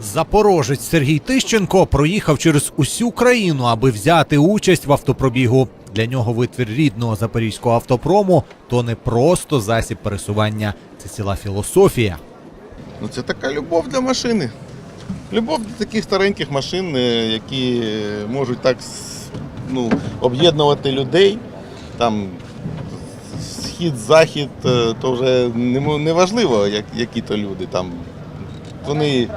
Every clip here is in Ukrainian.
Запорожець Сергій Тищенко проїхав через усю країну, аби взяти участь в автопробігу. Для нього витвір рідного запорізького автопрому то не просто засіб пересування, це ціла філософія. Ну, це така любов для машини. Любов до таких стареньких машин, е, які можуть так ну, об'єднувати людей. Там схід, захід, е, то вже не, важливо, як, які то люди. Там, вони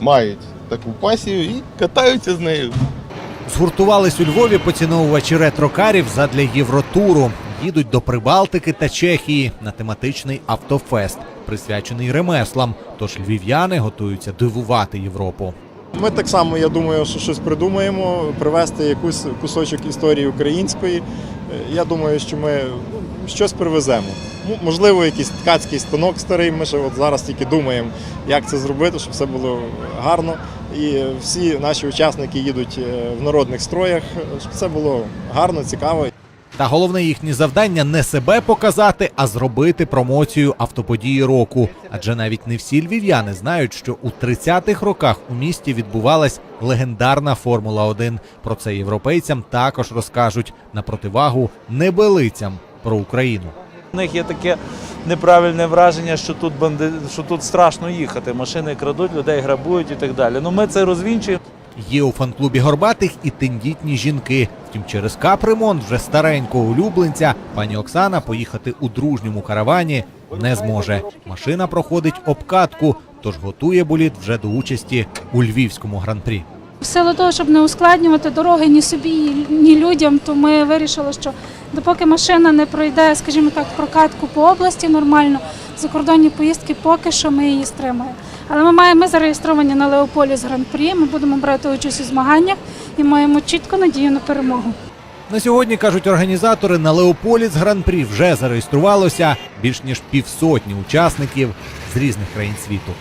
мають таку пасію і катаються з нею. Згуртувались у Львові поціновувачі ретрокарів задля Євротуру. Їдуть до Прибалтики та Чехії на тематичний автофест, присвячений ремеслам. Тож львів'яни готуються дивувати Європу. Ми так само, я думаю, що щось придумаємо, привезти якийсь кусочок історії української. Е, Я думаю, що ми ну, щось привеземо. Ну, Можливо, якийсь ткацький станок старий. Ми ще от зараз тільки думаємо, як це зробити, щоб все було гарно. І всі наші учасники їдуть е, в народних строях, щоб це було гарно, цікаво. Та головне їхнє завдання не себе показати, а зробити промоцію автоподії року. Адже навіть не всі львів'яни знають, що у 30-х роках у місті відбувалась легендарна Формула 1 Про це європейцям також розкажуть на противагу небелицям про Україну. Них є таке неправильне враження, що тут банди... що тут страшно їхати. Машини крадуть, людей грабують і так далі. Ну ми це розвінчуємо. Є у фан-клубі горбатих і тендітні жінки. Втім, через капремонт вже старенького улюбленця пані Оксана поїхати у дружньому каравані не зможе. Машина проходить обкатку, тож готує боліт вже до участі у львівському гран-прі. В силу того, щоб не ускладнювати дороги ні собі, ні людям, то ми вирішили, що допоки машина не пройде, скажімо так, прокатку по області нормально, закордонні поїздки поки що ми її стримаємо. Але ми маємо ми зареєстровані на Леополіс Гран-прі. Ми будемо брати участь у змаганнях і маємо чітко надію на перемогу. На сьогодні кажуть організатори на Леополіс гран-прі вже зареєструвалося більш ніж півсотні учасників з різних країн світу.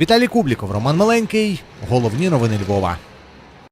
Віталій Кубліков, Роман Маленький. Головні новини Львова.